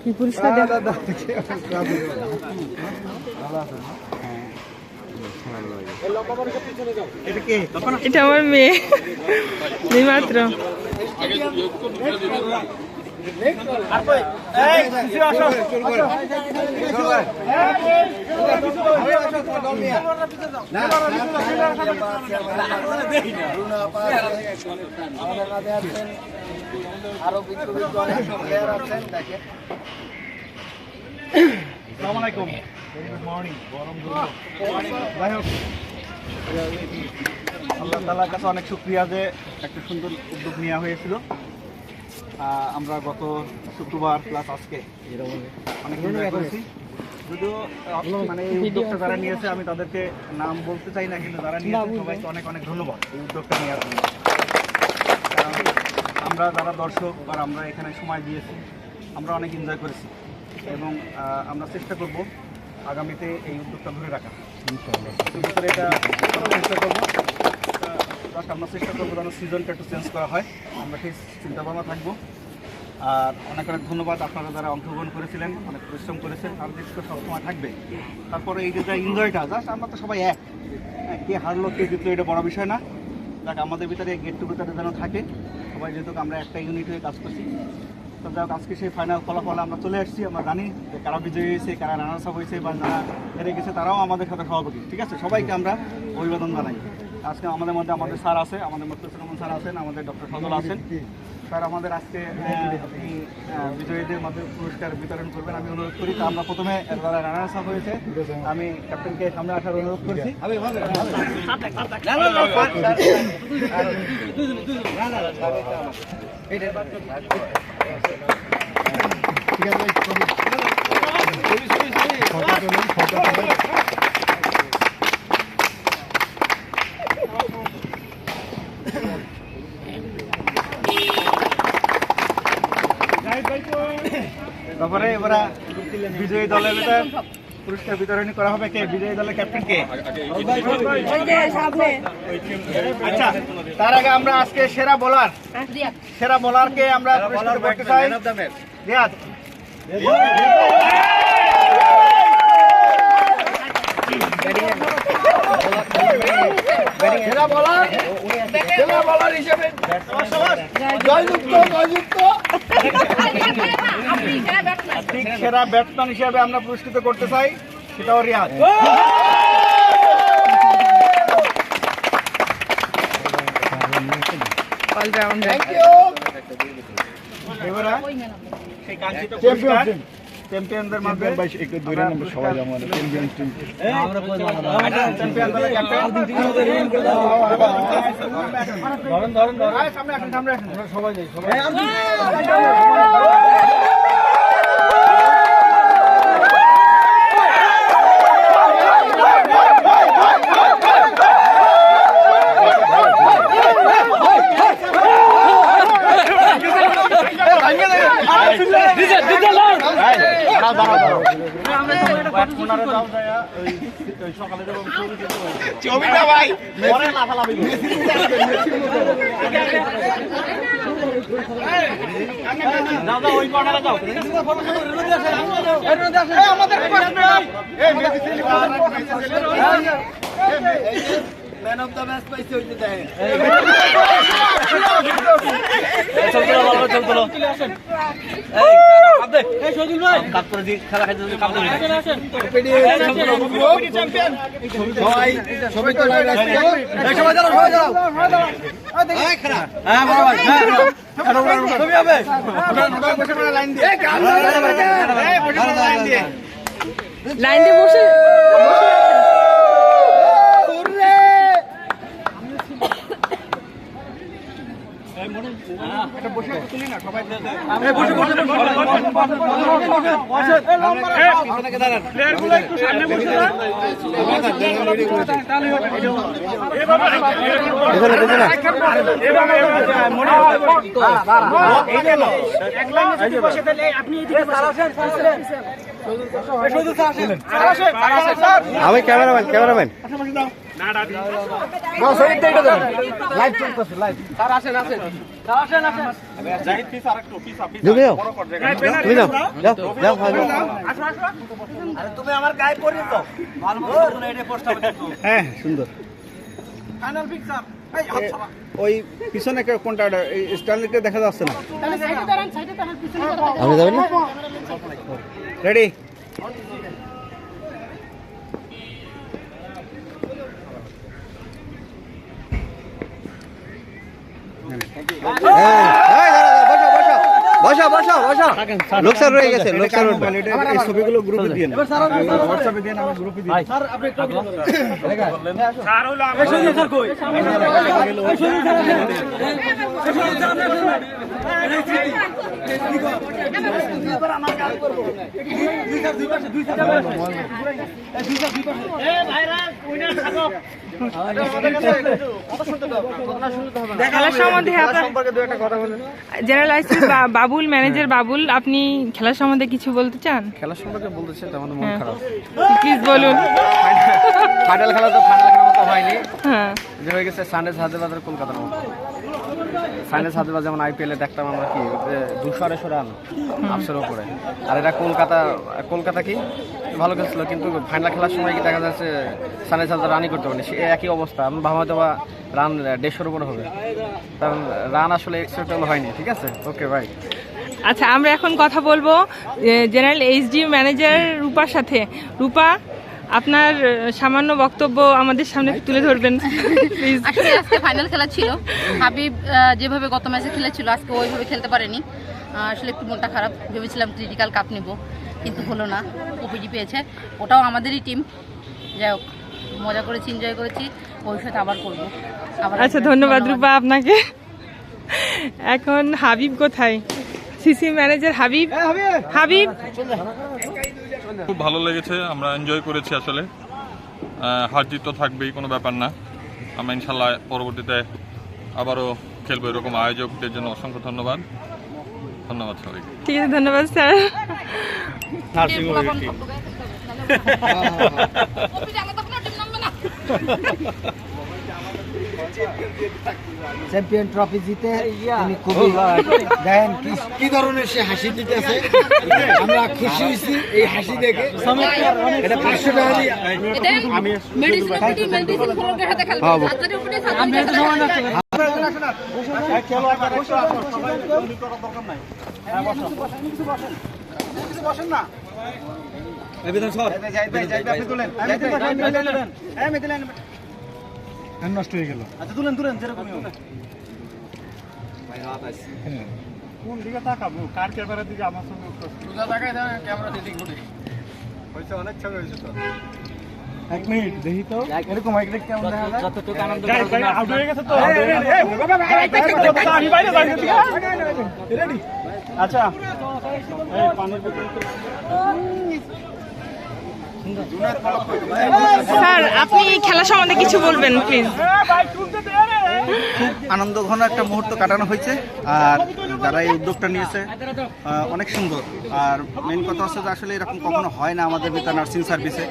কি পুরস্কার এটা আমার মেয়ে দুই মাত্র আরও বিজ্ঞ বিজ্ঞ অনেক প্লেয়ার আছেন দেখেন। আসসালামাইকুম গুড মর্নিং গরম যাই হোক আল্লাহ তালার কাছে অনেক শুক্রিয়া যে একটা সুন্দর উদ্যোগ নেওয়া হয়েছিল। আমরা গত শুক্রবার প্লাস আজকে অনেক এনজয় করেছি। যদিও মানে এই উদ্যোগটা যারা নিয়েছে আমি তাদেরকে নাম বলতে চাই না কিন্তু যারা নিয়েছে সবাইকে অনেক অনেক ধন্যবাদ এই উদ্যোগটা নেওয়ার জন্য। আমরা যারা দর্শক আর আমরা এখানে সময় দিয়েছি আমরা অনেক এনজয় করেছি এবং আমরা চেষ্টা করব আগামীতে এই উদ্যোগটা ধরে রাখা এটা চেষ্টা করব। আমরা চেষ্টা করব যেন সিজনটা একটু চেঞ্জ করা হয়। আমরা সেই চিন্তা ভাবনা থাকব। আর অনেক অনেক ধন্যবাদ আপনারা যারা অংশগ্রহণ করেছিলেন অনেক পরিশ্রম করেছেন আর দেশ তো সবসময় থাকবে। তারপরে এই যে যা এনজয়টা জাস্ট আমরা তো সবাই এক। হ্যাঁ, কে হারলো কে জিতলো এটা বড় বিষয় না। দেখ আমাদের ভিতরে গেট টুগেদার যেন থাকে। সবাই যেহেতু আমরা একটা ইউনিট হয়ে কাজ করছি। তো যাই হোক, আজকে সেই ফাইনাল ফলাফল আমরা চলে আসছি আমরা জানি যে কারা বিজয়ী হয়েছে, কারা রানার্স আপ হয়েছে বা যারা হেরে গেছে, তারাও আমাদের সাথে সভাপতি। ঠিক আছে? সবাইকে আমরা অভিবাদন জানাই। আজকে আমাদের মধ্যে আমাদের স্যার আছে, আমাদের রহমান স্যার আছেন আমাদের ডক্টর সজল আছেন। স্যার আমাদের আজকে এই বিজয়ীদের মধ্যে পুরস্কার বিতরণ করবেন। আমি অনুরোধ করি তো আমরা প্রথমে যারা রানার্স আপ হয়েছে। আমি ক্যাপ্টেনকে সামনে আসার অনুরোধ করছি। তারপরে এবার বিজয়ী দলের পুরস্কার বিতরণী করা হবে কে? বিজয়ী দলের ক্যাপ্টেন কে? আচ্ছা তার আগে আমরা আজকে সেরা বোলার সেরা বোলারকে আমরা পুরস্কার করতে চাই? রিয়াদ। সেরা বোলার সেরা বোলার হিসেবে জয়যুক্ত জয়যুক্ত ঠিক সেরা ব্যাটসম্যান হিসেবে আমরা পুরস্কৃত করতে চাই সেটাও রিয়াদ। অলরাউন্ডার এবারে সেই কাঙ্ক্ষিত পুরস্কার চ্যাম্পিয়নদের মধ্যে একটু দূরে নামবো সবাই যেমন চ্যাম্পিয়ন টিম চ্যাম্পিয়ন দলের ক্যাপ্টেন ধরেন ধরেন ধরেন সামনে আসেন সামনে আসেন সবাই যাই সবাই। ওই সকালে ভাই পরে লাফালাফি যাও যাও ওই কর্নারে যাও আমাদের ম্যান অফ দ্য ম্যাচ পাইছে ওই যে দেখেন সবাই ছবি তো লাইভ আসছে সবাই যাও সবাই যাও এই খারাপ হ্যাঁ বড় ভাই হ্যাঁ ছবি হবে লাইন দিয়ে লাইন দিয়ে লাইন দিয়ে বসে বসে তুলি না আমি ক্যামেরাম্যান ক্যামেরাম্যান। হ্যাঁ সুন্দর। Final picture. ওই পিছনে কে- কোনটা? স্টাইলটা দেখা যাচ্ছে না। আপনি যাবেন রেডি বসো বসো বসো লোকসান রয়ে গেছে লোকসান এই ছবিগুলো গ্রুপে দিয়ে হোয়াটসঅ্যাপে দিয়ে আমি গ্রুপে খেলার সম্বন্ধে জেনারেল বাবুল ম্যানেজার বাবুল আপনি খেলার সম্বন্ধে কিছু বলতে চান? খেলা সম্পর্কে বলতে চাই আমাদের মন খারাপ। প্লিজ বলুন। ফাইনাল খেলা তো ফাইনাল খেলার মতো হয়নি। হ্যাঁ। যে হয়ে গেছে হায়দ্রাবাদের কলকাতার মতো। সানডেজ হায়দ্রাবাদ যেমন আইপিএলে দেখতাম আমরা কি দুশো আড়াইশো রান আপসের ওপরে আর এটা কলকাতা কলকাতা কি? ভালো খেলছিল, কিন্তু ফাইনাল খেলার সময় কি দেখা যাচ্ছে সানডেজ হায়দ্রাবাদ রানই করতে পারেনি। সে একই অবস্থা, আমি ভাবা হয়তো বা রান দেড়শোর উপরে হবে। কারণ রান আসলে এক্সপেক্টেবল হয়নি, ঠিক আছে? ওকে ভাই আচ্ছা আমরা এখন কথা বলব জেনারেল এইচডি ম্যানেজার রূপার সাথে। রূপা আপনার সামান্য বক্তব্য আমাদের সামনে তুলে ধরবেন। প্লিজ আসলে আজকে ফাইনাল খেলা ছিল। হাবিব যেভাবে গত ম্যাচে খেলেছিল আজকে ওইভাবে খেলতে পারেনি। আসলে একটু মনটা খারাপ। ভেবেছিলাম ক্রিটিক্যাল কাপ নেব কিন্তু হলো না। ওপিজি পেয়েছে। ওটাও আমাদেরই টিম যাই হোক মজা করেছি এনজয় করেছি। ভবিষ্যতে আবার করব। আবার আচ্ছা ধন্যবাদ রূপা আপনাকে। এখন হাবিব কোথায়? CC manager Habib. হাবিব। খুব ভালো লেগেছে আমরা এনজয় করেছি আসলে। হার জিত তো থাকবেই কোনো ব্যাপার না। আমরা ইনশাল্লাহ পরবর্তীতে আবারও খেলব এরকম আয়োজকদের জন্য অসংখ্য ধন্যবাদ। ধন্যবাদ সবাইকে। ঠিক আছে ধন্যবাদ স্যার। চ্যাম্পিয়ন ট্রফি জিতে তিনি খুবই দেখেন কি- ধরনের সে হাসি দিতেছে আমরা খুশি হয়েছি এই হাসি দেখে এটা পাঁচশো টাকা দিয়ে হ্যাঁ মেতে লাইন নষ্ট হয়ে গেল আচ্ছা তুলেন তুলেন যেরকমই হোক। কোন দিকে তাকাবো কার ক্যামেরার দিকে আমার সঙ্গে এক মিনিট দেখি তো এরকম হয় কেমন দেখা যায় যতটুকু আনন্দ আউট হয়ে গেছে তো আমি বাইরে যাই রেডি আচ্ছা এই পানির বোতল তো স্যার, আপনি খেলা সম্বন্ধে কিছু বলবেন প্লিজ আনন্দ ঘন একটা মুহূর্ত কাটানো হয়েছে, আর যারা এই উদ্যোগটা নিয়েছে অনেক সুন্দর। আর মেন কথা হচ্ছে যে আসলে এরকম কখনো হয় না আমাদের ভিতরে নার্সিং সার্ভিসে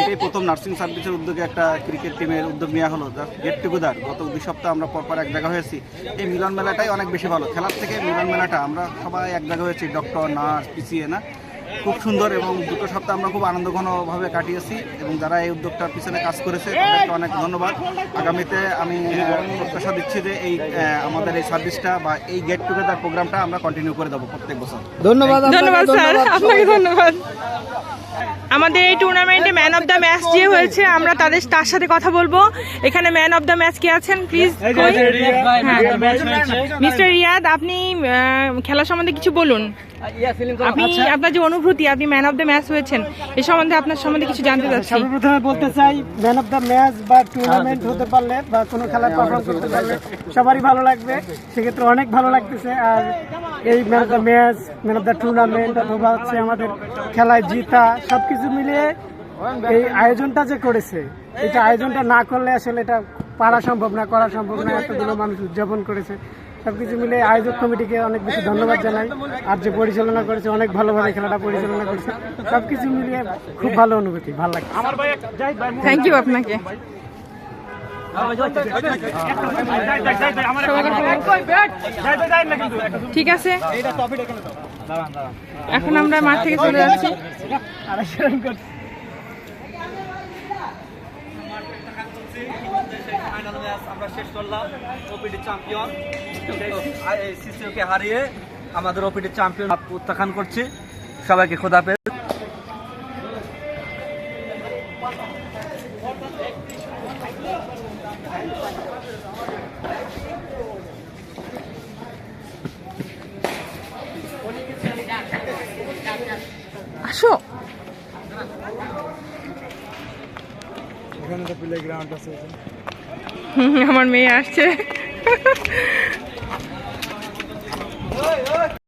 এটাই প্রথম নার্সিং সার্ভিসের উদ্যোগে একটা ক্রিকেট টিমের উদ্যোগ নেওয়া হলো। গেট টুগেদার গত দুই সপ্তাহ আমরা পরপর এক জায়গা হয়েছি। এই মিলন মেলাটাই অনেক বেশি ভালো। খেলার থেকে মিলন মেলাটা আমরা সবাই এক জায়গা হয়েছি ডক্টর নার্স পিসিএ না? খুব সুন্দর এবং দুটো সপ্তাহ আমরা খুব আনন্দঘনভাবে কাটিয়েছি এবং যারা এই উদ্যোগটার পিছনে কাজ করেছে তাদেরকে অনেক ধন্যবাদ। আগামীতে আমি প্রত্যাশা দিচ্ছি যে এই আমাদের এই সার্ভিসটা বা এই গেট টুগেদার প্রোগ্রামটা আমরা কন্টিনিউ করে দেবো প্রত্যেক বছর। ধন্যবাদ ধন্যবাদ স্যার। ধন্যবাদ আপনাকে ধন্যবাদ। আমাদের এই টুর্নামেন্টে ম্যান অফ দ্য ম্যাচ যে হয়েছে আমরা তাদের তার সাথে কথা বলব। এখানে ম্যান অফ দ্য ম্যাচ কে আছেন? প্লিজ মিস্টার রিয়াদ আপনি খেলা সম্বন্ধে কিছু বলুন। আপনি আপনার যে অনুভূতি আপনি ম্যান অফ দ্য ম্যাচ হয়েছেন এ সম্বন্ধে আপনার সম্বন্ধে কিছু জানতে চাচ্ছি। সর্বপ্রথমে বলতে চাই ম্যান অফ দ্য ম্যাচ বা টুর্নামেন্ট হতে পারলে বা কোনো খেলায় পারফর্ম করতে পারলে সবারই ভালো লাগবে। সেক্ষেত্রে অনেক ভালো লাগতেছে। আর এই man of the match man of the tournament অথবা হচ্ছে আমাদের খেলায় জিতা সবকিছু মিলিয়ে এই আয়োজনটা যে করেছে এটা আয়োজনটা না করলে আসলে এটা পারা সম্ভব না করা সম্ভব না এতগুলো মানুষ উদযাপন করেছে। সবকিছু মিলে আয়োজক কমিটিকে অনেক বেশি ধন্যবাদ জানাই। আর যে পরিচালনা করেছে অনেক ভালোভাবে খেলাটা পরিচালনা করেছে। সবকিছু মিলিয়ে খুব ভালো অনুভূতি ভালো লাগছে। থ্যাংক ইউ আপনাকে। ঠিক আছে। এখন আমরা মাঠ থেকে চলে যাচ্ছি। আমরা শেষ করলাম। ওপিডি চ্যাম্পিয়ন সিসিওকে হারিয়ে আমাদের ওপিডি চ্যাম্পিয়ন প্রত্যাখ্যান করছি। সবাইকে খোদাপে আমার মেয়ে আসছে।